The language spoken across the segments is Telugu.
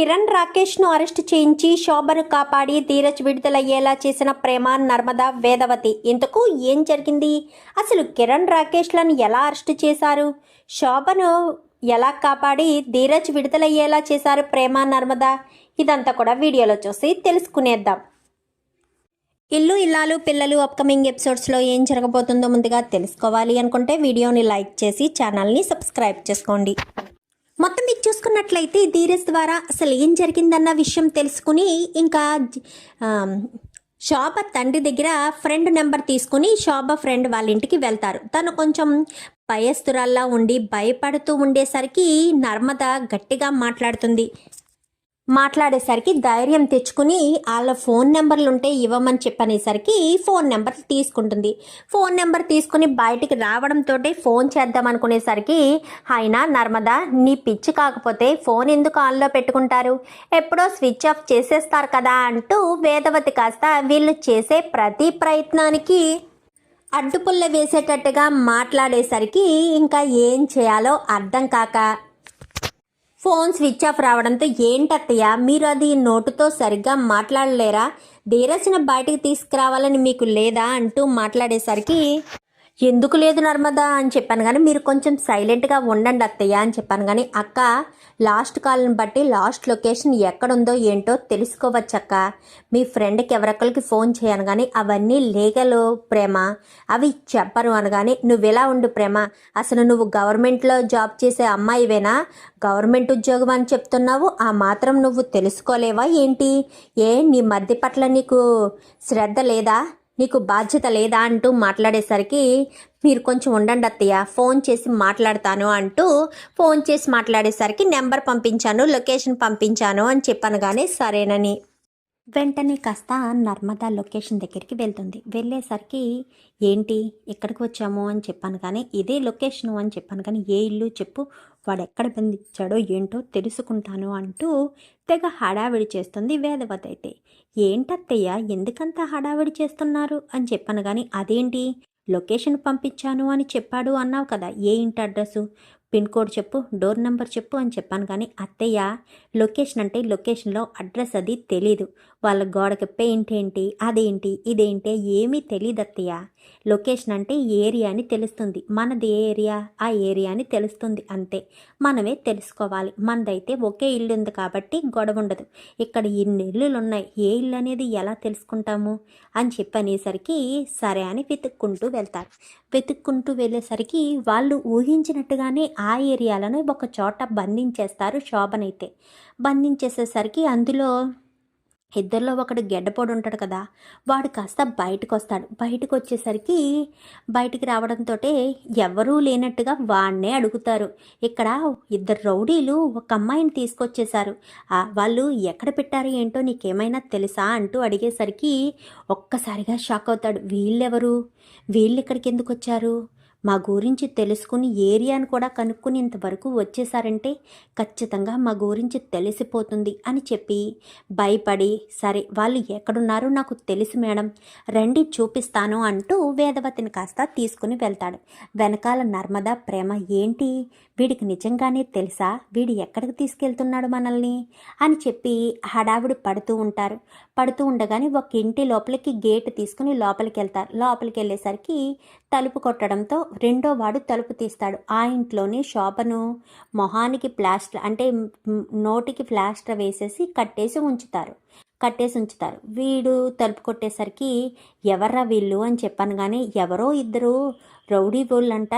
కిరణ్ రాకేష్ను అరెస్టు చేయించి శోభను కాపాడి ధీరజ్ విడుదలయ్యేలా చేసిన ప్రేమ నర్మద వేదవతి. ఇంతకు ఏం జరిగింది? అసలు కిరణ్ రాకేష్లను ఎలా అరెస్టు చేశారు? శోభను ఎలా కాపాడి ధీరజ్ విడుదలయ్యేలా చేశారు ప్రేమ నర్మద? ఇదంతా కూడా వీడియోలో చూసి తెలుసుకునేద్దాం. ఇల్లు ఇల్లాలు పిల్లలు అప్కమింగ్ ఎపిసోడ్స్లో ఏం జరగబోతుందో ముందుగా తెలుసుకోవాలి అనుకుంటే వీడియోని లైక్ చేసి ఛానల్ని సబ్స్క్రైబ్ చేసుకోండి. మొత్తం మీకు చూసుకున్నట్లయితే ధీరజ్ ద్వారా అసలు ఏం జరిగిందన్న విషయం తెలుసుకుని ఇంకా శోభ తండ్రి దగ్గర ఫ్రెండ్ నెంబర్ తీసుకుని శోభ ఫ్రెండ్ వాళ్ళ ఇంటికి వెళ్తారు. తను కొంచెం భయస్తురాల్లా ఉండి భయపడుతూ ఉండేసరికి నర్మద గట్టిగా మాట్లాడుతుంది. మాట్లాడేసరికి ధైర్యం తెచ్చుకుని వాళ్ళ ఫోన్ నెంబర్లు ఉంటే ఇవ్వమని చెప్పనేసరికి ఫోన్ నెంబర్ తీసుకుంటుంది. ఫోన్ నెంబర్ తీసుకుని బయటికి రావడంతో ఫోన్ చేద్దాం అనుకునేసరికి ఆయన నర్మదా నీ పిచ్చి కాకపోతే ఫోన్ ఎందుకు ఆన్లో పెట్టుకుంటారు? ఎప్పుడో స్విచ్ ఆఫ్ చేసేస్తారు కదా అంటూ వేదవతి కాస్త వీళ్ళు చేసే ప్రతి ప్రయత్నానికి అడ్డుపుల్ల వేసేటట్టుగా మాట్లాడేసరికి ఇంకా ఏం చేయాలో అర్థం కాక ఫోన్ స్విచ్ ఆఫ్ రావడంతో ఏంటత్తయ్య? మీరు అది నోటుతో సరిగ్గా మాట్లాడలేరా? ధీరజ్ని బయటికి తీసుకురావాలని మీకు లేదా? అంటూ మాట్లాడేసరికి ఎందుకు లేదు నర్మదా అని చెప్పాను కానీ మీరు కొంచెం సైలెంట్గా ఉండండి అత్తయ్య అని చెప్పాను కానీ అక్క లాస్ట్ కాల్ని బట్టి లాస్ట్ లొకేషన్ ఎక్కడుందో ఏంటో తెలుసుకోవచ్చక్క. మీ ఫ్రెండ్కి ఎవరొక్కరికి ఫోన్ చేయను కానీ అవన్నీ లీగలు ప్రేమ. అవి చెప్పరు అనగాని నువ్వెలా ఉండు ప్రేమ? అసలు నువ్వు గవర్నమెంట్లో జాబ్ చేసే అమ్మాయివేనా? గవర్నమెంట్ ఉద్యోగం అని చెప్తున్నావు ఆ మాత్రం నువ్వు తెలుసుకోలేవా ఏంటి? ఏ నీ మధ్య పట్ల నీకు శ్రద్ధ లేదా? నీకు బాధ్యత లేదా అంటూ మాట్లాడేసరికి మీరు కొంచెం ఉండండి అత్తయ్య ఫోన్ చేసి మాట్లాడతాను అంటూ ఫోన్ చేసి మాట్లాడేసరికి నెంబర్ పంపించాను లొకేషన్ పంపించాను అని చెప్పాను కానీ సరేనని. వెంటనే కాస్త నర్మదా లొకేషన్ దగ్గరికి వెళ్తుంది. వెళ్ళేసరికి ఏంటి ఎక్కడికి వచ్చాము అని చెప్పాను కానీ ఇదే లొకేషను అని చెప్పాను కానీ ఏ ఇల్లు చెప్పు వాడెక్కడ బంధించాడో ఏంటో తెలుసుకుంటాను అంటూ తెగ హడావిడి చేస్తుంది వేదవతి అయితే. ఏంటత్తయ్య ఎందుకంత హడావిడి చేస్తున్నారు? అని చెప్పాను కానీ అదేంటి? లొకేషన్ పంపించాను అని చెప్పాడు అన్నావు కదా ఏ ఇంటి అడ్రస్సు? పిన్ కోడ్ చెప్పు డోర్ నెంబర్ చెప్పు అని చెప్పాను కానీ అత్తయ్య లొకేషన్ అంటే లొకేషన్లో అడ్రస్ అది తెలీదు. వాళ్ళ గోడకి పెయింట్ ఏంటి అదేంటి ఇదేంటి ఏమీ తెలియదు అత్తయ్య లొకేషన్ అంటే ఏరియా అని తెలుస్తుంది. మనది ఏ ఏరియా? ఆ ఏరియా అని తెలుస్తుంది అంతే. మనమే తెలుసుకోవాలి. మనదైతే ఒకే ఇల్లు ఉంది కాబట్టి గొడవ ఉండదు. ఇక్కడ ఇన్ని ఇల్లులు ఉన్నాయి ఏ ఇల్లు అనేది ఎలా తెలుసుకుంటాము? అని చెప్పనేసరికి సరే అని వెతుక్కుంటూ వెళ్తారు. వెతుక్కుంటూ వెళ్ళేసరికి వాళ్ళు ఊహించినట్టుగానే ఆ ఏరియాలను ఒక చోట బంధించేస్తారు శోభనైతే. బంధించేసేసరికి అందులో ఇద్దరిలో ఒకడు గెడ్డపోడు ఉంటాడు కదా వాడు కాస్త బయటకు వస్తాడు బయటకు వచ్చేసరికి బయటికి రావడంతో ఎవరూ లేనట్టుగా వాడినే అడుగుతారు. ఇక్కడ ఇద్దరు రౌడీలు ఒక అమ్మాయిని తీసుకొచ్చేశారు. వాళ్ళు ఎక్కడ పెట్టారు ఏంటో నీకేమైనా తెలుసా అంటూ అడిగేసరికి ఒక్కసారిగా షాక్ అవుతాడు. వీళ్ళెవరు? వీళ్ళు ఇక్కడికి ఎందుకు వచ్చారు మా గురించి తెలుసుకుని ఏరియాను కూడా కనుక్కునేంతవరకు వచ్చేసారంటే ఖచ్చితంగా మా గురించి తెలిసిపోతుంది అని చెప్పి భయపడి సరే వాళ్ళు ఎక్కడున్నారో నాకు తెలుసు మేడం రండి చూపిస్తాను అంటూ వేదవతిని కాస్త తీసుకుని వెళ్తాడు. వెనకాల నర్మదా ప్రేమ ఏంటి? వీడికి నిజంగానే తెలుసా? వీడు ఎక్కడికి తీసుకెళ్తున్నాడు మనల్ని? అని చెప్పి హడావిడి పడుతూ ఉంటారు. పడుతూ ఉండగానే ఒక ఇంటి లోపలికి గేట్ తీసుకుని లోపలికి వెళ్తారు లోపలికి వెళ్ళేసరికి తలుపు కొట్టడంతో రెండో వాడు తలుపు తీస్తాడు. ఆ ఇంట్లోనే శోభను మొహానికి ప్లాస్టర్ అంటే నోటికి ప్లాస్టర్ వేసేసి కట్టేసి ఉంచుతారు. కట్టేసి ఉంచుతారు. వీడు తలుపు కొట్టేసరికి ఎవర్రా వీళ్ళు అని చెప్పాను కానీ ఎవరో ఇద్దరు రౌడీ వాళ్ళంట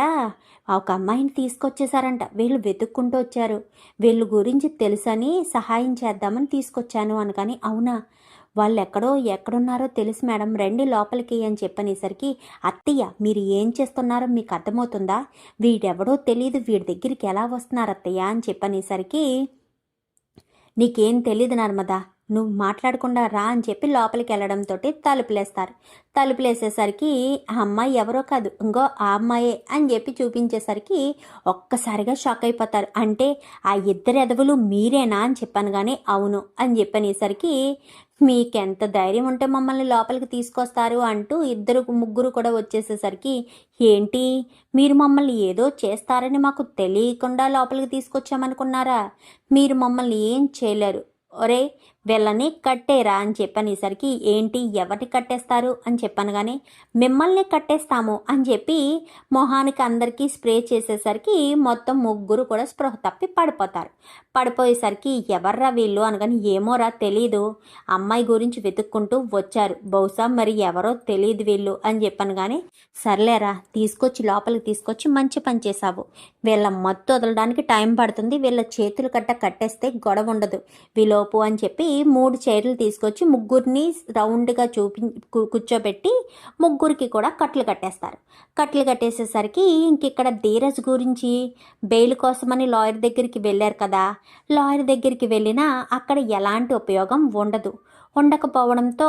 ఒక అమ్మాయిని తీసుకొచ్చేసారంట. వీళ్ళు వెతుక్కుంటూ వచ్చారు. వీళ్ళ గురించి తెలుసని సహాయం చేద్దామని తీసుకొచ్చాను అనగాని అవునా? వాళ్ళు ఎక్కడో ఎక్కడున్నారో తెలుసు మేడం. రండి లోపలికి అని చెప్పనేసరికి అత్తయ్య మీరు ఏం చేస్తున్నారో మీకు అర్థమవుతుందా? వీడెవడో తెలియదు వీడి దగ్గరికి ఎలా వస్తున్నారు అత్తయ్య అని చెప్పనేసరికి నీకేం తెలియదు నర్మదా? నువ్వు మాట్లాడకుండా రా అని చెప్పి లోపలికి వెళ్ళడంతో తలుపులేస్తారు. తలుపులేసేసరికి ఆ అమ్మాయి ఎవరో కాదు ఇంకో ఆ అమ్మాయే అని చెప్పి చూపించేసరికి ఒక్కసారిగా షాక్ అయిపోతారు. అంటే ఆ ఇద్దరు ఎదవులు మీరేనా అని చెప్పాను కానీ అవును అని చెప్పనేసరికి మీకెంత ధైర్యం ఉంటే మమ్మల్ని లోపలికి తీసుకొస్తారు అంటూ ఇద్దరు ముగ్గురు కూడా వచ్చేసేసరికి ఏంటి మీరు మమ్మల్ని ఏదో చేస్తారని మాకు తెలియకుండా లోపలికి తీసుకొచ్చామనుకున్నారా? మీరు మమ్మల్ని ఏం చేయలేరు. ఒరే వీళ్ళని కట్టేరా అని చెప్పనేసరికి ఏంటి? ఎవరిని కట్టేస్తారు? అని చెప్పాను కానీ మిమ్మల్ని కట్టేస్తాము అని చెప్పి మొహానికి అందరికీ స్ప్రే చేసేసరికి మొత్తం ముగ్గురు కూడా స్పృహ తప్పి పడిపోతారు. పడిపోయేసరికి ఎవర్రా వీళ్ళు? అనగాని ఏమోరా తెలీదు. అమ్మాయి గురించి వెతుక్కుంటూ వచ్చారు. బహుశా మరి ఎవరో తెలియదు వీళ్ళు అని చెప్పాను కానీ సర్లేరా తీసుకొచ్చి లోపలికి తీసుకొచ్చి మంచి పని చేశావు. వీళ్ళ మత్తు వదలడానికి టైం పడుతుంది. వీళ్ళ చేతులు కట్ట కట్టేస్తే గొడవ ఉండదు. వీలోపు అని చెప్పి మూడు చైర్లు తీసుకొచ్చి ముగ్గురిని రౌండ్గా చూపి కు- కూర్చోబెట్టి ముగ్గురికి కూడా కట్లు కట్టేస్తారు. కట్లు కట్టేసేసరికి ఇంక ఇక్కడ ధీరజ్ గురించి బెయిల్ కోసమని లాయర్ దగ్గరికి వెళ్ళారు కదా లాయర్ దగ్గరికి వెళ్ళినా అక్కడ ఎలాంటి ఉపయోగం ఉండదు. ఉండకపోవడంతో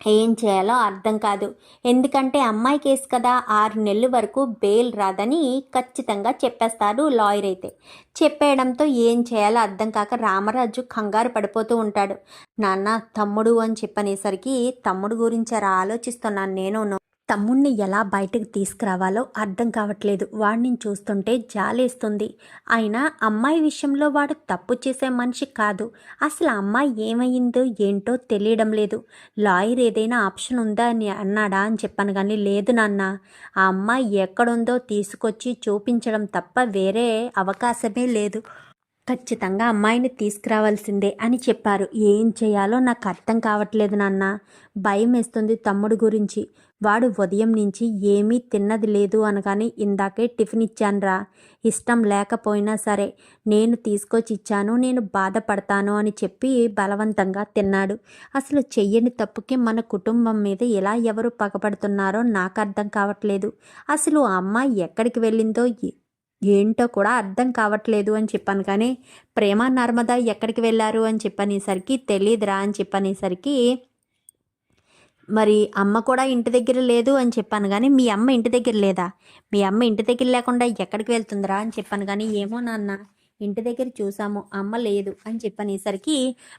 ఏం చేయాలో అర్థం కాదు. ఎందుకంటే అమ్మాయి కేసు కదా ఆరు నెలల వరకు బెయిల్ రాదని ఖచ్చితంగా చెప్పేస్తాడు లాయర్ అయితే. చెప్పేయడంతో ఏం చేయాలో అర్థం కాక రామరాజు కంగారు పడిపోతూ ఉంటాడు. నాన్న తమ్ముడు అని చెప్పనేసరికి తమ్ముడు గురించి ఆలోచిస్తున్నాను నేను తమ్ముణ్ణి ఎలా బయటకు తీసుకురావాలో అర్థం కావట్లేదు. వాడిని చూస్తుంటే జాలేస్తుంది. అయినా అమ్మాయి విషయంలో వాడు తప్పు చేసే మనిషి కాదు. అసలు అమ్మాయి ఏమైందో ఏంటో తెలియడం లేదు. లాయర్ ఏదైనా ఆప్షన్ ఉందా అని అన్నాడా అని చెప్పాను కానీ లేదు నాన్న. ఆ అమ్మాయి ఎక్కడుందో తీసుకొచ్చి చూపించడం తప్ప వేరే అవకాశమే లేదు. ఖచ్చితంగా అమ్మాయిని తీసుకురావాల్సిందే అని చెప్పారు. ఏం చేయాలో నాకు అర్థం కావట్లేదు నాన్న. భయం వేస్తుంది తమ్ముడు గురించి. వాడు ఉదయం నుంచి ఏమీ తిన్నది లేదు అనగానే ఇందాకే టిఫిన్ ఇచ్చానురా. ఇష్టం లేకపోయినా సరే నేను తీసుకొచ్చి ఇచ్చాను నేను బాధపడతాను అని చెప్పి బలవంతంగా తిన్నాడు. అసలు చెయ్యని తప్పుకి మన కుటుంబం మీద ఎలా ఎవరు పగపడుతున్నారో నాకు అర్థం కావట్లేదు. అసలు ఆ అమ్మాయి ఎక్కడికి వెళ్ళిందో ఏంటో కూడా అర్థం కావట్లేదు అని చెప్పాను కానీ ప్రేమ నర్మదా ఎక్కడికి వెళ్ళారు? అని చెప్పనేసరికి తెలియదురా అని చెప్పనేసరికి మరి అమ్మ కూడా ఇంటి దగ్గర లేదు అని చెప్పాను కానీ మీ అమ్మ ఇంటి దగ్గర లేదా? మీ అమ్మ ఇంటి దగ్గర లేకుండా ఎక్కడికి వెళ్తుందిరా అని చెప్పాను కానీ ఏమో నాన్న. ఇంటి దగ్గర చూసాము అమ్మ లేదు అని చెప్పనేసరికి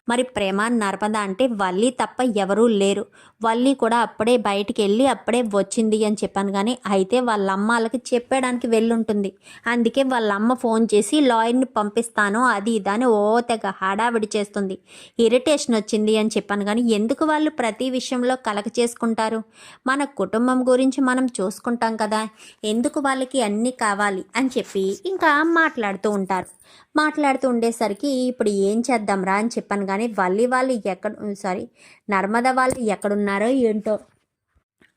మరి ప్రేమ నర్మద అంటే వల్లి తప్ప ఎవరూ లేరు. వల్లి కూడా అప్పుడే బయటికి వెళ్ళి అప్పుడే వచ్చింది అని చెప్పాను. కానీ అయితే వాళ్ళ అమ్మ వాళ్ళకి చెప్పడానికి వెళ్ళుంటుంది. అందుకే వాళ్ళ అమ్మ ఫోన్ చేసి లాయర్ని పంపిస్తాను అది ఇదని ఓ తెగ హడావిడి చేస్తుంది. ఇరిటేషన్ వచ్చింది అని చెప్పాను. కానీ ఎందుకు వాళ్ళు ప్రతి విషయంలో కలక చేసుకుంటారు? మన కుటుంబం గురించి మనం చూసుకుంటాం కదా ఎందుకు వాళ్ళకి అన్నీ కావాలి అని చెప్పి ఇంకా మాట్లాడుతూ ఉంటారు. మాట్లాడుతూ ఉండేసరికి ఇప్పుడు ఏం చేద్దాంరా అని చెప్పాను. కానీ వల్లి వాళ్ళు ఎక్కడ సారీ నర్మద వాళ్ళు ఎక్కడున్నారో ఏంటో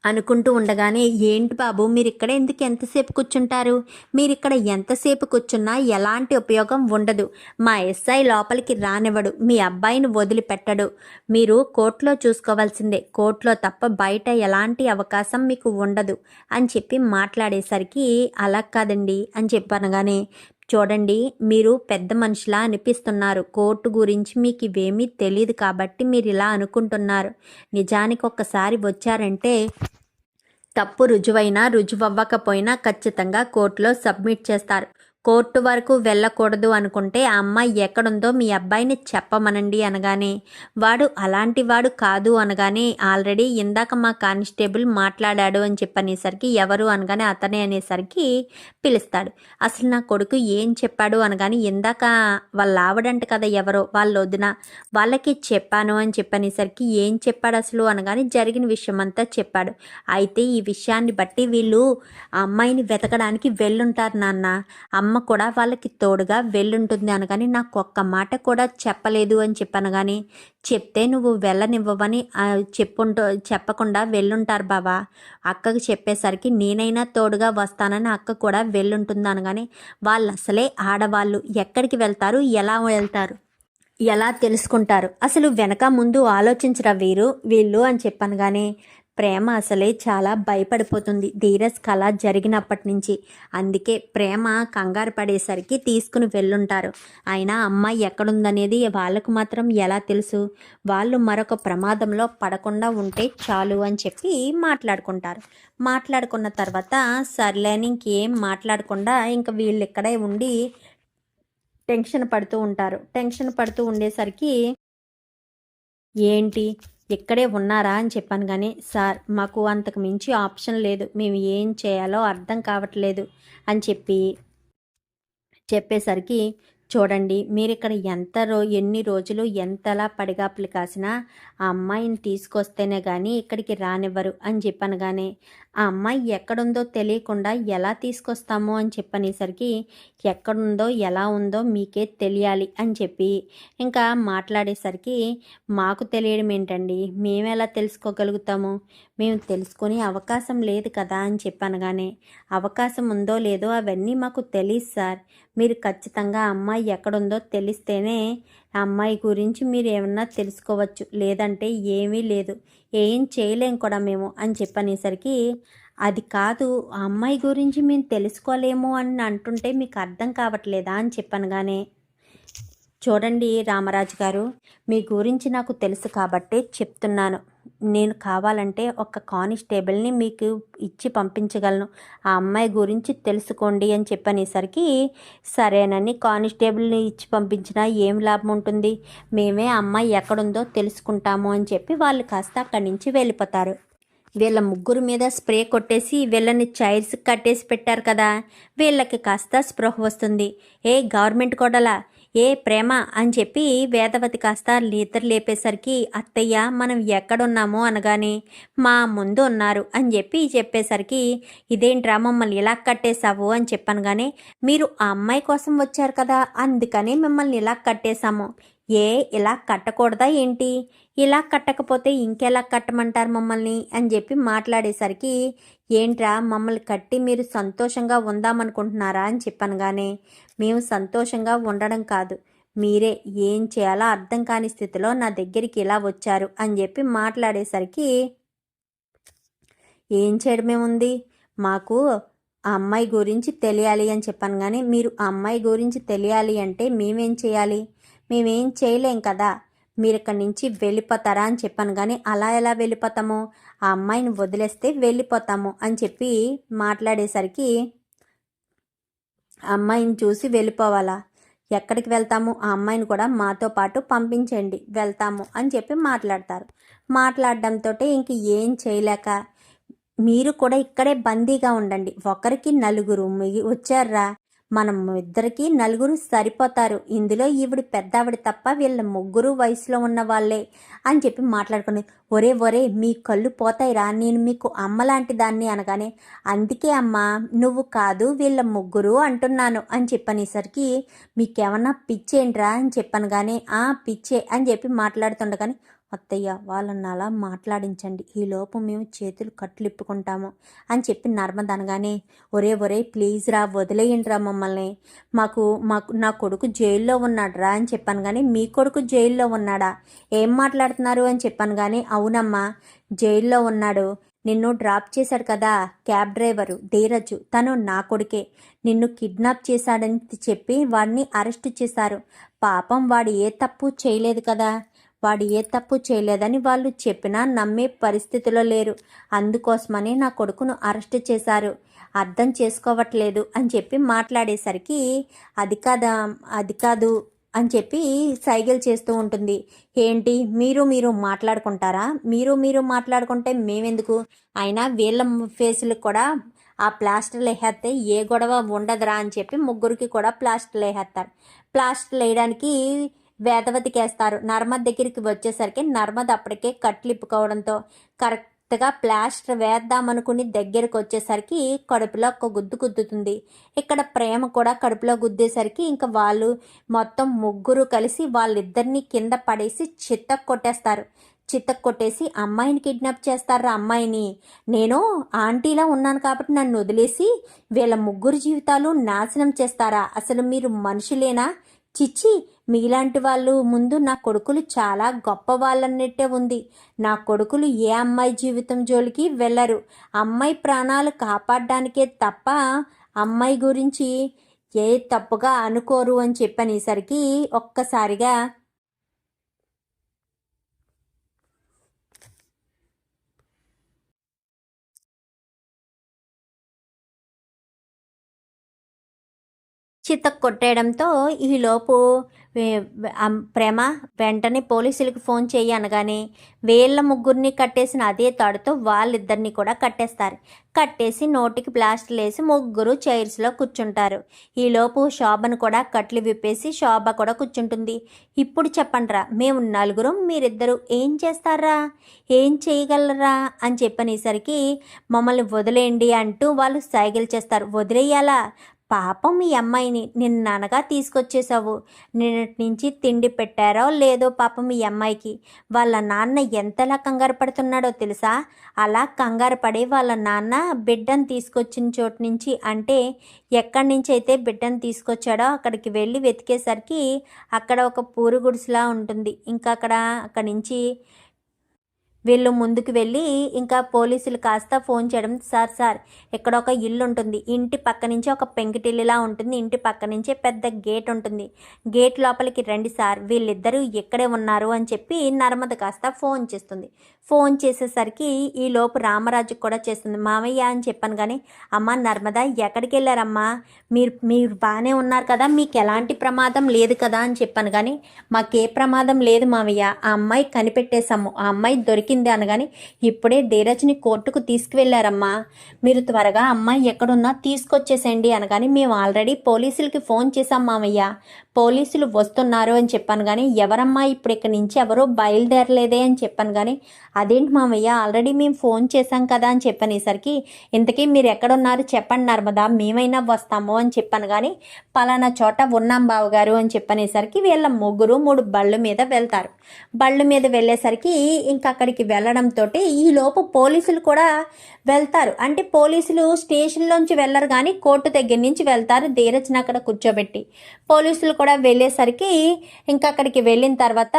అనుకుంటూ ఉండగానే ఏంటి బాబు మీరు ఇక్కడ ఎందుకు ఎంతసేపు కూర్చుంటారు? మీరు ఇక్కడ ఎంతసేపు కూర్చున్నా ఎలాంటి ఉపయోగం ఉండదు. మా ఎస్ఐ లోపలికి రానివ్వడు. మీ అబ్బాయిని వదిలిపెట్టడు. మీరు కోర్టులో చూసుకోవాల్సిందే. కోర్టులో తప్ప బయట ఎలాంటి అవకాశం మీకు ఉండదు అని చెప్పి మాట్లాడేసరికి అలా కాదండి అని చెప్పనగానే చూడండి మీరు పెద్ద మనిషిలా అనిపిస్తున్నారు. కోర్టు గురించి మీకు ఇవేమీ తెలియదు కాబట్టి మీరు ఇలా అనుకుంటున్నారు. నిజానికి ఒక్కసారి వచ్చారంటే తప్పు రుజువైనా రుజువవ్వకపోయినా ఖచ్చితంగా కోర్టులో సబ్మిట్ చేస్తారు. కోర్టు వరకు వెళ్ళకూడదు అనుకుంటే ఆ అమ్మాయి ఎక్కడుందో మీ అబ్బాయిని చెప్పమనండి అనగానే వాడు అలాంటి వాడు కాదు అనగానే ఆల్రెడీ ఇందాక మా కానిస్టేబుల్ మాట్లాడాడు అని చెప్పనేసరికి ఎవరు అనగానే అతనే అనేసరికి పిలుస్తాడు. అసలు నా కొడుకు ఏం చెప్పాడు అనగానే ఇందాక వాళ్ళ ఆవిడంట కదా ఎవరో వాళ్ళు వదిన వాళ్ళకి చెప్పాను అని చెప్పనేసరికి ఏం చెప్పాడు అసలు అనగానే జరిగిన విషయం అంతా చెప్పాడు. అయితే ఈ విషయాన్ని బట్టి వీళ్ళు ఆ అమ్మాయిని వెతకడానికి వెళ్ళుంటారు నాన్న. అమ్మ అమ్మ కూడా వాళ్ళకి తోడుగా వెళ్ళుంటుంది అనగాని నాకు ఒక్క మాట కూడా చెప్పలేదు అని చెప్పాను కానీ చెప్తే నువ్వు వెళ్ళనివ్వవని చెప్పుంటో చెప్పుంటూ చెప్పకుండా వెళ్ళుంటారు బావా. అక్కకు చెప్పేసరికి నేనైనా తోడుగా వస్తానని అక్క కూడా వెళ్ళుంటుంది అనగానే వాళ్ళు అసలే ఆడవాళ్ళు. ఎక్కడికి వెళ్తారు? ఎలా వెళ్తారు? ఎలా తెలుసుకుంటారు? అసలు వెనక ముందు ఆలోచించరా వీరు వీళ్ళు అని చెప్పాను కానీ ప్రేమ అసలే చాలా భయపడిపోతుంది. ధీరస్ కళ జరిగినప్పటి నుంచి అందుకే ప్రేమ కంగారు పడేసరికి తీసుకుని వెళ్ళుంటారు. అయినా అమ్మాయి ఎక్కడుందనేది వాళ్ళకు మాత్రం ఎలా తెలుసు? వాళ్ళు మరొక ప్రమాదంలో పడకుండా ఉంటే చాలు అని చెప్పి మాట్లాడుకుంటారు. మాట్లాడుకున్న తర్వాత సర్లేని ఇంకేం మాట్లాడకుండా ఇంకా వీళ్ళు ఇక్కడే ఉండి టెన్షన్ పడుతూ ఉంటారు. టెన్షన్ పడుతూ ఉండేసరికి ఏంటి? ఇక్కడే ఉన్నారా అని చెప్పాను కానీ సార్ మాకు అంతకు మించి ఆప్షన్ లేదు. మేము ఏం చేయాలో అర్థం కావట్లేదు అని చెప్పి చెప్పేసరికి చూడండి మీరు ఇక్కడ ఎంత రో ఎన్ని రోజులు ఎంతలా పడిగాపులు కాసినా ఆ అమ్మాయిని తీసుకొస్తేనే కానీ ఇక్కడికి రానివ్వరు అని చెప్పనగానే ఆ అమ్మాయి ఎక్కడుందో తెలియకుండా ఎలా తీసుకొస్తాము అని చెప్పనేసరికి ఎక్కడుందో ఎలా ఉందో మీకే తెలియాలి అని చెప్పి ఇంకా మాట్లాడేసరికి మాకు తెలియడం ఏంటండి? మేము ఎలా తెలుసుకోగలుగుతాము? మేము తెలుసుకునే అవకాశం లేదు కదా అని చెప్పనగానే అవకాశం ఉందో లేదో అవన్నీ మాకు తెలియదు సార్. మీరు ఖచ్చితంగా అమ్మాయి ఎక్కడుందో తెలిస్తేనే అమ్మాయి గురించి మీరు ఏమన్నా తెలుసుకోవచ్చు. లేదంటే ఏమీ లేదు. ఏం చేయలేం కూడా మేము అని చెప్పనేసరికి అది కాదు ఆ అమ్మాయి గురించి మేము తెలుసుకోలేము అని అంటుంటే మీకు అర్థం కావట్లేదా అని చెప్పనగానే చూడండి రామరాజు గారు మీ గురించి నాకు తెలుసు కాబట్టే చెప్తున్నాను. నేను కావాలంటే ఒక కానిస్టేబుల్ని మీకు ఇచ్చి పంపించగలను. ఆ అమ్మాయి గురించి తెలుసుకోండి అని చెప్పనేసరికి సరేనని కానిస్టేబుల్ని ఇచ్చి పంపించినా ఏం లాభం ఉంటుంది? మేమే అమ్మాయి ఎక్కడుందో తెలుసుకుంటాము అని చెప్పి వాళ్ళు కాస్త అక్కడి నుంచి వెళ్ళిపోతారు. వీళ్ళ ముగ్గురు మీద స్ప్రే కొట్టేసి వీళ్ళని చైర్స్ కట్టేసి పెట్టారు కదా. వీళ్ళకి కాస్త స్పృహ వస్తుంది. ఏ గవర్నమెంట్ కూడా ఏ ప్రేమ అని చెప్పి వేదవతి కాస్త నిద్ర లేపేసరికి అత్తయ్య మనం ఎక్కడున్నామో అనగానే మా ముందు ఉన్నారు అని చెప్పి చెప్పేసరికి ఇదేంట్రా మమ్మల్ని ఇలా కట్టేశావు అని చెప్పనగానే మీరు ఆ అమ్మాయి కోసం వచ్చారు కదా అందుకని మిమ్మల్ని ఇలా కట్టేశాము. ఏ ఇలా కట్టకూడదా ఏంటి? ఇలా కట్టకపోతే ఇంకెలా కట్టమంటారు మమ్మల్ని? అని చెప్పి మాట్లాడేసరికి ఏంట్రా మమ్మల్ని కట్టి మీరు సంతోషంగా ఉందామనుకుంటున్నారా అని చెప్పనగానే మేము సంతోషంగా ఉండడం కాదు. మీరే ఏం చేయాలో అర్థం కాని స్థితిలో నా దగ్గరికి ఇలా వచ్చారు అని చెప్పి మాట్లాడేసరికి ఏం చేయడమే ఉంది? మాకు ఆ అమ్మాయి గురించి తెలియాలి అని చెప్పాను కానీ మీరు ఆ అమ్మాయి గురించి తెలియాలి అంటే మేమేం చేయాలి? మేమేం చేయలేం కదా. మీరు ఇక్కడి నుంచి వెళ్ళిపోతారా అని చెప్పాను కానీ అలా ఎలా వెళ్ళిపోతాము? ఆ అమ్మాయిని వదిలేస్తే వెళ్ళిపోతాము అని చెప్పి మాట్లాడేసరికి అమ్మాయిని చూసి వెళ్ళిపోవాలా? ఎక్కడికి వెళ్తాము? ఆ అమ్మాయిని కూడా మాతో పాటు పంపించండి వెళ్తాము అని చెప్పి మాట్లాడతారు. మాట్లాడడంతో ఇంక ఏం చేయలేక మీరు కూడా ఇక్కడే బందీగా ఉండండి. ఒకరికి నలుగురు మిగి వచ్చారా మనం ఇద్దరికి నలుగురు సరిపోతారు. ఇందులో ఈవిడ పెద్దావిడ తప్ప వీళ్ళ ముగ్గురు వయసులో ఉన్న వాళ్ళే అని చెప్పి మాట్లాడుకుని ఒరే ఒరే మీ కళ్ళు పోతాయిరా. నేను మీకు అమ్మ లాంటి దాన్ని అనగానే అందుకే అమ్మ నువ్వు కాదు వీళ్ళ ముగ్గురు అంటున్నాను అని చెప్పనేసరికి మీకేమన్నా పిచ్చేంట్రా అని చెప్పాను కానీ ఆ పిచ్చే అని చెప్పి మాట్లాడుతుండగానే అత్తయ్య వాళ్ళని అలా మాట్లాడించండి. లోపు మేము చేతులు కట్లిప్పుకుంటాము అని చెప్పి నర్మద అనగానే ఒరే ఒరే ప్లీజ్ రా వదిలేయండి రా మమ్మల్ని. మాకు మాకు నా కొడుకు జైల్లో ఉన్నాడు రా అని చెప్పాను కానీ మీ కొడుకు జైల్లో ఉన్నాడా? ఏం మాట్లాడుతున్నారు అని చెప్పాను కానీ అవునమ్మా జైల్లో ఉన్నాడు. నిన్ను డ్రాప్ చేశాడు కదా క్యాబ్ డ్రైవరు ధీరజు. తను నా కొడుకే. నిన్ను కిడ్నాప్ చేశాడని చెప్పి వాడిని అరెస్ట్ చేశారు. పాపం వాడు ఏ తప్పు చేయలేదు కదా. వాడు ఏ తప్పు చేయలేదని వాళ్ళు చెప్పినా నమ్మే పరిస్థితిలో లేరు. అందుకోసమని నా కొడుకును అరెస్ట్ చేశారు. అర్థం చేసుకోవట్లేదు అని చెప్పి మాట్లాడేసరికి అది కాదా అది కాదు అని చెప్పి సైగలు చేస్తూ ఉంటుంది. ఏంటి మీరు మీరు మాట్లాడుకుంటారా? మీరు మీరు మాట్లాడుకుంటే మేమెందుకు? అయినా వీళ్ళ ఫేసులు కూడా ఆ ప్లాస్టర్లు వేసేస్తే ఏ గొడవ ఉండదురా అని చెప్పి ముగ్గురికి కూడా ప్లాస్టర్లు వేసేస్తారు ప్లాస్టర్లు వేయడానికి వేదవతికేస్తారు. నర్మద్ దగ్గరికి వచ్చేసరికి నర్మద్ అప్పటికే కట్లిప్పుకోవడంతో కరెక్ట్గా ప్లాస్టర్ వేద్దామనుకుని దగ్గరికి వచ్చేసరికి కడుపులో ఒక గుద్దు గుద్దుతుంది. ఇక్కడ ప్రేమ కూడా కడుపులో గుద్దేసరికి ఇంకా వాళ్ళు మొత్తం ముగ్గురు కలిసి వాళ్ళిద్దరిని కింద పడేసి చిత్త కొట్టేస్తారు. చిత్త కొట్టేసి అమ్మాయిని కిడ్నాప్ చేస్తారా అమ్మాయిని? నేను ఆంటీలా ఉన్నాను కాబట్టి నన్ను వదిలేసి వీళ్ళ ముగ్గురు జీవితాలు నాశనం చేస్తారా? అసలు మీరు మనుషులేనా? చిచ్చి మీలాంటి వాళ్ళు ముందు నా కొడుకులు చాలా గొప్ప వాళ్ళన్నట్టే ఉంది. నా కొడుకులు ఏ అమ్మాయి జీవితం జోలికి వెళ్ళరు. అమ్మాయి ప్రాణాలు కాపాడడానికే తప్ప అమ్మాయి గురించి ఏ తప్పుగా అనుకోరు అని చెప్పనేసరికి ఒక్కసారిగా చిత్త కొట్టేయడంతో ఈలోపు ప్రేమ వెంటనే పోలీసులకు ఫోన్ చేయి అనగానే ముగ్గురిని కట్టేసిన అదే తాడుతో వాళ్ళిద్దరిని కూడా కట్టేస్తారు. కట్టేసి నోటికి ప్లాస్టర్లు వేసి ముగ్గురు చైర్స్లో కూర్చుంటారు. ఈలోపు శోభను కూడా కట్లు విప్పేసి శోభ కూడా కూర్చుంటుంది. ఇప్పుడు చెప్పండిరా మేము నలుగురం మీరిద్దరు ఏం చేస్తారా? ఏం చేయగలరా అని చెప్పనేసరికి మమ్మల్ని వదిలేయండి అంటూ వాళ్ళు సైకిల్ చేస్తారు. వదిలేయాలా? పాపం మీ అమ్మాయిని నిన్న నాన్నగా తీసుకొచ్చేసావు నిన్నటి నుంచి తిండి పెట్టారో లేదో పాపం మీ అమ్మాయికి. వాళ్ళ నాన్న ఎంతలా కంగారు పడుతున్నాడో తెలుసా? అలా కంగారు పడి వాళ్ళ నాన్న బిడ్డను తీసుకొచ్చిన చోటు నుంచి అంటే ఎక్కడి నుంచి అయితే బిడ్డను తీసుకొచ్చాడో అక్కడికి వెళ్ళి వెతికేసరికి అక్కడ ఒక పూరు గుడిసెలా ఉంటుంది. ఇంకా అక్కడ అక్కడి నుంచి వీళ్ళు ముందుకు వెళ్ళి ఇంకా పోలీసులు కాస్త ఫోన్ చేయడం సార్ సార్ ఇక్కడ ఒక ఇల్లు ఉంటుంది. ఇంటి పక్క నుంచి ఒక పెంకిటిల్లులా ఉంటుంది. ఇంటి పక్క నుంచే పెద్ద గేట్ ఉంటుంది. గేట్ లోపలికి రండి సార్. వీళ్ళిద్దరూ ఎక్కడే ఉన్నారు అని చెప్పి నర్మద కాస్త ఫోన్ చేస్తుంది. ఫోన్ చేసేసరికి ఈ లోపు రామరాజు కూడా చేస్తుంది మామయ్య అని చెప్పాను కానీ అమ్మ నర్మద ఎక్కడికి వెళ్ళారమ్మా? మీరు మీరు బాగానే ఉన్నారు కదా. మీకు ఎలాంటి ప్రమాదం లేదు కదా అని చెప్పాను కానీ మాకే ప్రమాదం లేదు మామయ్య. ఆ అమ్మాయి కనిపెట్టేశాము. ఆ అమ్మాయి దొరికి దొరికింది అనగాని ఇప్పుడే ధీరజ్ని కోర్టుకు తీసుకువెళ్ళారమ్మా మీరు త్వరగా అమ్మాయి ఎక్కడున్నా తీసుకొచ్చేసేయండి అనగాని మేము ఆల్రెడీ పోలీసులకి ఫోన్ చేశాం మామయ్య. పోలీసులు వస్తున్నారు అని చెప్పాను కానీ ఎవరమ్మా ఇప్పుడు ఇక్కడి నుంచి? ఎవరో బయలుదేరలేదే అని చెప్పాను కానీ అదేంటి మామయ్య? ఆల్రెడీ మేము ఫోన్ చేశాం కదా అని చెప్పనేసరికి ఇంతకీ మీరు ఎక్కడున్నారు? చెప్పండి నర్మదా మేమైనా వస్తాము అని చెప్పాను కానీ పలానా చోట ఉన్నాం బావగారు అని చెప్పనేసరికి వీళ్ళ ముగ్గురు మూడు బళ్ళు మీద వెళ్తారు. బళ్ళు మీద వెళ్ళేసరికి ఇంకా అక్కడికి వెళ్ళడంతో ఈ లోపు పోలీసులు కూడా వెళ్తారు. అంటే పోలీసులు స్టేషన్లోంచి వెళ్ళరు కానీ కోర్టు దగ్గర నుంచి వెళ్తారు. ధీరజ్ని అక్కడ కూర్చోబెట్టి. పోలీసులు కూడా వెళ్ళేసరికి ఇంకా అక్కడికి వెళ్ళిన తర్వాత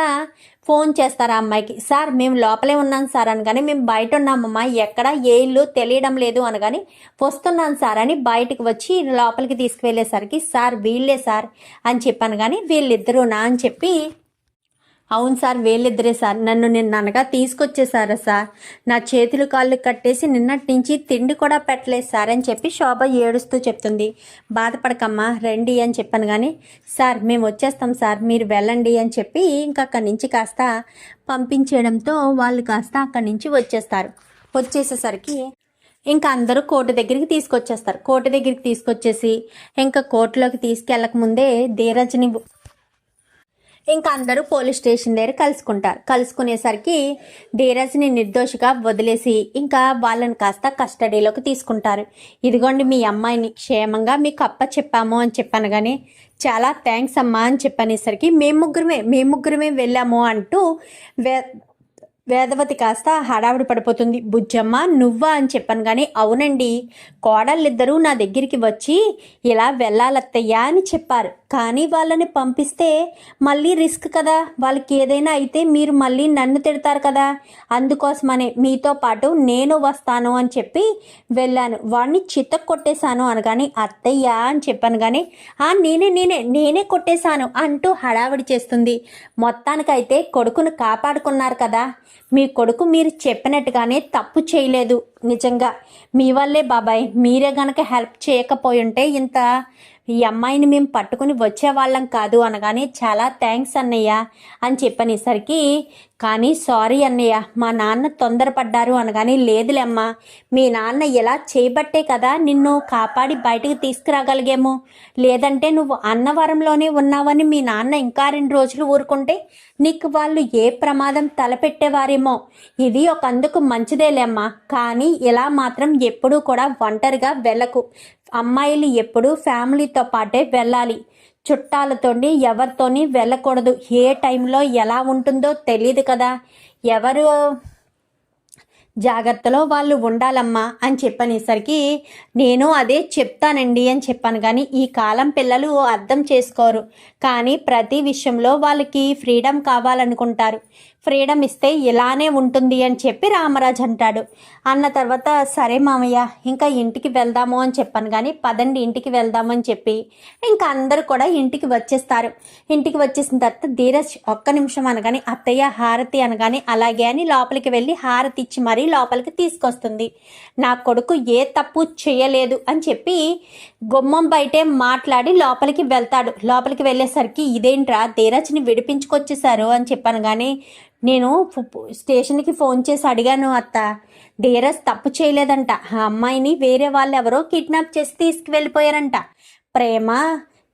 ఫోన్ చేస్తారు ఆ అమ్మాయికి సార్ మేము లోపలే ఉన్నాం సార్ అనగానే మేము బయట ఉన్నామమ్మా ఎక్కడ ఏ ఇల్లు తెలియడం లేదు అనగాని వస్తున్నాను సార్ అని బయటకు వచ్చి లోపలికి తీసుకువెళ్ళేసరికి సార్ వీళ్ళే సార్ అని చెప్పాను కానీ వీళ్ళిద్దరూనా అని చెప్పి అవును సార్ వేలిద్దరే సార్. నన్ను నిన్న అనగా తీసుకొచ్చేసారా సార్ నా చేతులు కాళ్ళు కట్టేసి నిన్నటి నుంచి తిండి కూడా పెట్టలేదు సార్ అని చెప్పి శోభ ఏడుస్తూ చెప్తుంది. బాధపడకమ్మా రండి అని చెప్పాను కానీ సార్ మేము వచ్చేస్తాం సార్ మీరు వెళ్ళండి అని చెప్పి ఇంకా అక్కడి నుంచి కాస్త పంపించేయడంతో వాళ్ళు కాస్త అక్కడి నుంచి వచ్చేస్తారు. వచ్చేసేసరికి ఇంకా అందరూ కోర్టు దగ్గరికి తీసుకొచ్చేస్తారు. కోర్టు దగ్గరికి తీసుకొచ్చేసి ఇంకా కోర్టులోకి తీసుకెళ్ళక ముందే ధీరజ్ని ఇంకా అందరూ పోలీస్ స్టేషన్ దగ్గర కలుసుకుంటారు. కలుసుకునేసరికి ధీరజ్ని నిర్దోషిగా వదిలేసి ఇంకా వాళ్ళని కాస్త కస్టడీలోకి తీసుకుంటారు. ఇదిగోండి మీ అమ్మాయిని క్షేమంగా మీకు అప్ప చెప్పాము అని చెప్పాను కానీ చాలా థ్యాంక్స్ అమ్మా అని చెప్పనేసరికి మేము ముగ్గురమే మేము ముగ్గురమే వెళ్ళాము అంటూ వేదవతి కాస్త హడావిడి పడిపోతుంది. బుజ్జమ్మ నువ్వా అని చెప్పాను కానీ అవునండి. కోడళ్ళిద్దరూ నా దగ్గరికి వచ్చి ఇలా వెళ్ళాలత్తయ్యా అని చెప్పారు. కానీ వాళ్ళని పంపిస్తే మళ్ళీ రిస్క్ కదా. వాళ్ళకి ఏదైనా అయితే మీరు మళ్ళీ నన్ను తిడతారు కదా. అందుకోసమనే మీతో పాటు నేను వస్తాను అని చెప్పి వెళ్ళాను. వాడిని చిత్త కొట్టేశాను అనగాని అత్తయ్య అని చెప్పాను కానీ ఆ నేనే నేనే నేనే కొట్టేశాను అంటూ హడావిడి చేస్తుంది. మొత్తానికైతే కొడుకును కాపాడుకున్నారు కదా. మీ కొడుకు మీరు చెప్పినట్టుగానే తప్పు చేయలేదు. నిజంగా మీ వల్లే బాబాయ్ మీరే గనక హెల్ప్ చేయకపోయి ఉంటే ఇంత ఈ అమ్మాయిని మేము పట్టుకుని వచ్చేవాళ్ళం కాదు అనగానే చాలా థ్యాంక్స్ అన్నయ్య అని చెప్పనేసరికి కానీ సారీ అన్నయ్య మా నాన్న తొందరపడ్డారు అనగానే లేదులేమ్మా మీ నాన్న ఇలా చేయబట్టే కదా నిన్ను కాపాడి బయటకు తీసుకురాగలిగేమో. లేదంటే నువ్వు అన్నవరంలోనే ఉన్నావని మీ నాన్న ఇంకా రెండు రోజులు ఊరుకుంటే నీకు వాళ్ళు ఏ ప్రమాదం తలపెట్టేవారేమో. ఇది ఒక అందుకు మంచిదేలేమ్మా కానీ ఇలా మాత్రం ఎప్పుడూ కూడా ఒంటరిగా వెళ్ళకు. అమ్మాయిలు ఎప్పుడూ ఫ్యామిలీతో పాటే వెళ్ళాలి. చుట్టాలతోని ఎవరితోని వెళ్ళకూడదు. ఏ టైంలో ఎలా ఉంటుందో తెలియదు కదా. ఎవరు జాగ్రత్తలో వాళ్ళు ఉండాలమ్మా అని చెప్పనేసరికి నేను అదే చెప్తానండి అని చెప్పాను. కానీ ఈ కాలం పిల్లలు అర్థం చేసుకోరు. కానీ ప్రతి విషయంలో వాళ్ళకి ఫ్రీడమ్ కావాలనుకుంటారు. ఫ్రీడమ్ ఇస్తే ఇలానే ఉంటుంది అని చెప్పి రామరాజు అంటాడు. అన్న తర్వాత సరే మామయ్య ఇంకా ఇంటికి వెళ్దాము అని చెప్పాను కానీ పదండి ఇంటికి వెళ్దామని చెప్పి ఇంకా అందరూ కూడా ఇంటికి వచ్చేస్తారు. ఇంటికి వచ్చేసిన తర్వాత ధీరజ్ ఒక్క నిమిషం అనగానే అత్తయ్య హారతి అనగానే అలాగే అని లోపలికి వెళ్ళి హారతి ఇచ్చి మరీ లోపలికి తీసుకొస్తుంది. నా కొడుకు ఏ తప్పు చేయలేదు అని చెప్పి గుమ్మం బయటే మాట్లాడి లోపలికి వెళ్తాడు. లోపలికి వెళ్ళేసరికి ఇదేంట్రా ధీరజ్ని విడిపించుకొచ్చేసారు అని చెప్పాను కానీ నేను స్టేషన్కి ఫోన్ చేసి అడిగాను అత్త. ధీరజ్ తప్పు చేయలేదంట. ఆ అమ్మాయిని వేరే వాళ్ళు ఎవరో కిడ్నాప్ చేసి తీసుకువెళ్ళిపోయారంట. ప్రేమ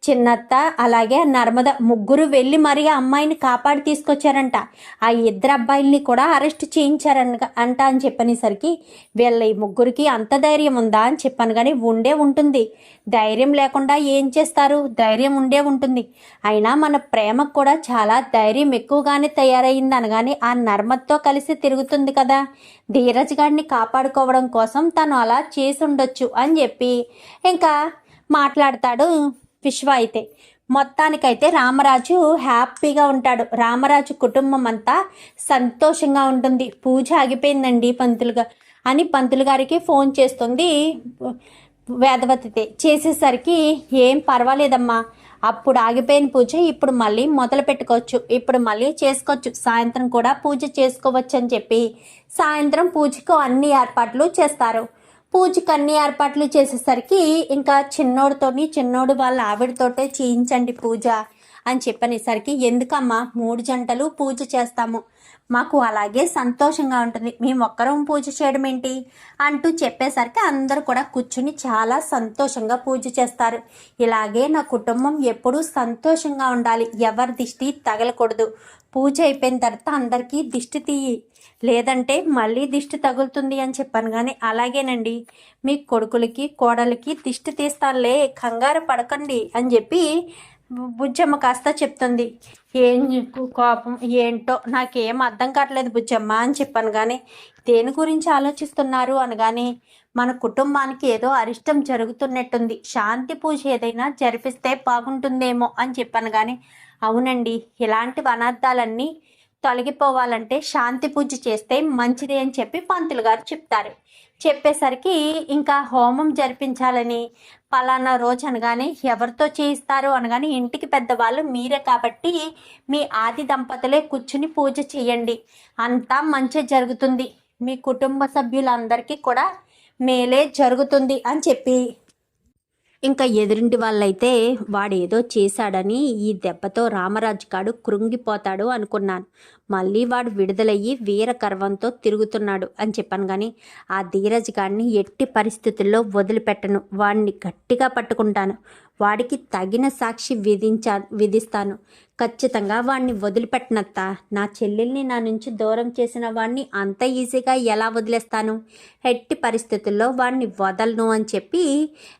చిన్నత్త అలాగే నర్మద ముగ్గురు వెళ్ళి మరీ ఆ అమ్మాయిని కాపాడి తీసుకొచ్చారంట. ఆ ఇద్దరు అబ్బాయిల్ని కూడా అరెస్ట్ చేయించారన అంట అని చెప్పనేసరికి వీళ్ళ ఈ ముగ్గురికి అంత ధైర్యం ఉందా? అని చెప్పాను కానీ ఉండే ఉంటుంది. ధైర్యం లేకుండా ఏం చేస్తారు? ధైర్యం ఉండే ఉంటుంది. అయినా మన ప్రేమకు కూడా చాలా ధైర్యం ఎక్కువగానే తయారైంది అనగానే ఆ నర్మద్తో కలిసి తిరుగుతుంది కదా. ధీరజ్ గారిని కాపాడుకోవడం కోసం తను అలా చేసి ఉండొచ్చు అని చెప్పి ఇంకా మాట్లాడతాడు. విశ్వ అయితే. మొత్తానికైతే రామరాజు హ్యాపీగా ఉంటాడు. రామరాజు కుటుంబం అంతా సంతోషంగా ఉంటుంది. పూజ ఆగిపోయిందండి పంతులుగా అని పంతులు గారికి ఫోన్ చేస్తుంది వేదవతితే. చేసేసరికి ఏం పర్వాలేదమ్మా. అప్పుడు ఆగిపోయిన పూజ ఇప్పుడు మళ్ళీ మొదలు పెట్టుకోవచ్చు. ఇప్పుడు మళ్ళీ చేసుకోవచ్చు. సాయంత్రం కూడా పూజ చేసుకోవచ్చు అని చెప్పి సాయంత్రం పూజకు అన్ని ఏర్పాట్లు చేస్తారు. పూజ అన్ని ఏర్పాట్లు చేసేసరికి ఇంకా చిన్నోడితోని చిన్నోడు వాళ్ళ ఆవిడతోటే చేయించండి పూజ అని చెప్పనేసరికి ఎందుకమ్మా మూడు జంటలు పూజ చేస్తాము? మాకు అలాగే సంతోషంగా ఉంటుంది. మేము ఒక్కరం పూజ చేయడం ఏంటి? అంటూ చెప్పేసరికి అందరూ కూడా కూర్చుని చాలా సంతోషంగా పూజ చేస్తారు. ఇలాగే నా కుటుంబం ఎప్పుడూ సంతోషంగా ఉండాలి. ఎవరి దిష్టి తగలకూడదు. పూజ అయిపోయిన తర్వాత అందరికీ దిష్టి తీయి. లేదంటే మళ్ళీ దిష్టి తగులుతుంది అని చెప్పాను కానీ అలాగేనండి. మీ కొడుకులకి కోడలికి దిష్టి తీస్తానులే కంగారు పడకండి అని చెప్పి బుజ్జమ్మ కాస్త చెప్తుంది. ఏం కోపం? ఏంటో? నాకేం అర్థం కావట్లేదు బుజ్జమ్మ అని చెప్పాను కానీ దేని గురించి ఆలోచిస్తున్నారు? అనగానే మన కుటుంబానికి ఏదో అరిష్టం జరుగుతున్నట్టుంది. శాంతి పూజ ఏదైనా జరిపిస్తే బాగుంటుందేమో అని చెప్పాను కానీ అవునండి. ఇలాంటి అనర్థాలన్నీ తొలగిపోవాలంటే శాంతి పూజ చేస్తే మంచిది అని చెప్పి పంతులు గారు చెప్తారు. చెప్పేసరికి ఇంకా హోమం జరిపించాలని పలానా రోజు అనగానే ఎవరితో చేయిస్తారు అనగానే ఇంటికి పెద్దవాళ్ళు మీరే కాబట్టి మీ ఆది దంపతులే కూర్చుని పూజ చేయండి. అంతా మంచి జరుగుతుంది. మీ కుటుంబ సభ్యులందరికీ కూడా మేలే జరుగుతుంది అని చెప్పి ఇంకా ఎదురింటి వాళ్ళైతే వాడేదో చేశాడని ఈ దెబ్బతో రామరాజు కాడు కృంగిపోతాడు అనుకున్నాను. మళ్ళీ వాడు విడుదలయ్యి వీర గర్వంతో తిరుగుతున్నాడు అని చెప్పాను కానీ ఆ ధీరజ్ గాడిని ఎట్టి పరిస్థితుల్లో వదిలిపెట్టను. వాడిని గట్టిగా పట్టుకుంటాను. వాడికి తగిన సాక్షి విధించా విధిస్తాను. ఖచ్చితంగా వాడిని వదిలిపెట్టనత్తా. నా చెల్లెల్ని నా నుంచి దూరం చేసిన వాడిని అంత ఈజీగా ఎలా వదిలేస్తాను? ఎట్టి పరిస్థితుల్లో వాడిని వదలను అని చెప్పి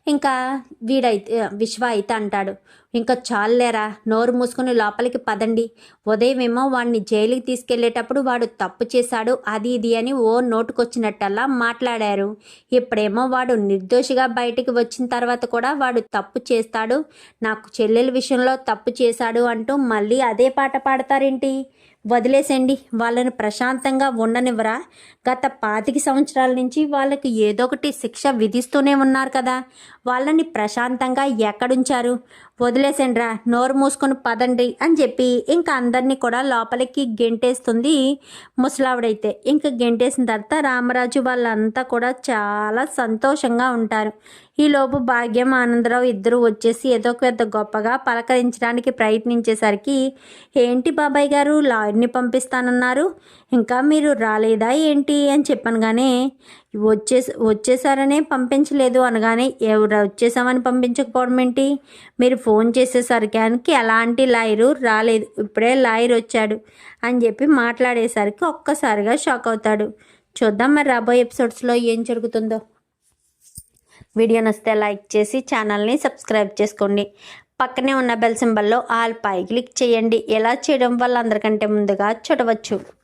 ఇంకా వీడైతే విశ్వ అయితే అంటాడు. ఇంకా చాలేరా నోరు మూసుకుని లోపలికి పదండి. ఉదయమేమో వాడిని జైలుకి తీసుకెళ్ళేటప్పుడు వాడు తప్పు చేశాడు అది ఇది అని ఓ నోటుకొచ్చినట్టల్లా మాట్లాడారు. ఇప్పుడేమో వాడు నిర్దోషిగా బయటికి వచ్చిన తర్వాత కూడా వాడు తప్పు చేస్తాడు నాకు చెల్లెల విషయంలో తప్పు చేశాడు అంటూ మళ్ళీ అదే పాట పాడతారేంటి? వదిలేసేయండి వాళ్ళని ప్రశాంతంగా ఉండనివ్వరా? గత పాతిక సంవత్సరాల నుంచి వాళ్ళకి ఏదో ఒకటి శిక్ష విధిస్తూనే ఉన్నారు కదా. వాళ్ళని ప్రశాంతంగా ఎక్కడుంచారు? వదిలేసండ్రా నోరు మూసుకొని పదండి అని చెప్పి ఇంకా అందరినీ కూడా లోపలికి గెంటేస్తుంది ముసలావిడైతే. ఇంకా గెంటేసిన తర్వాత రామరాజు వాళ్ళంతా కూడా చాలా సంతోషంగా ఉంటారు. ఈలోపు భాగ్యం ఆనందరావు ఇద్దరు వచ్చేసి ఏదో ఒక పెద్ద గొప్పగా పలకరించడానికి ప్రయత్నించేసరికి ఏంటి బాబాయ్ గారు లాయర్ని పంపిస్తానన్నారు. ఇంకా మీరు రాలేదా ఏంటి? అని చెప్పాను వచ్చే వచ్చేసారనే పంపించలేదు అనగానే ఎవరు వచ్చేసామని పంపించకపోవడం ఏంటి? మీరు ఫోన్ చేసేసరికి ఎలాంటి లాయరు రాలేదు. ఇప్పుడే లాయర్ వచ్చాడు అని చెప్పి మాట్లాడేసరికి ఒక్కసారిగా షాక్ అవుతాడు. చూద్దాం మరి రాబోయే ఎపిసోడ్స్లో ఏం జరుగుతుందో. వీడియో నచ్చితే లైక్ చేసి ఛానల్ని సబ్స్క్రైబ్ చేసుకోండి. పక్కనే ఉన్న బెల్ సింబల్లో ఆల్ పై క్లిక్ చేయండి. ఎలా చేయడం వల్ల అందరికంటే ముందుగా చూడవచ్చు.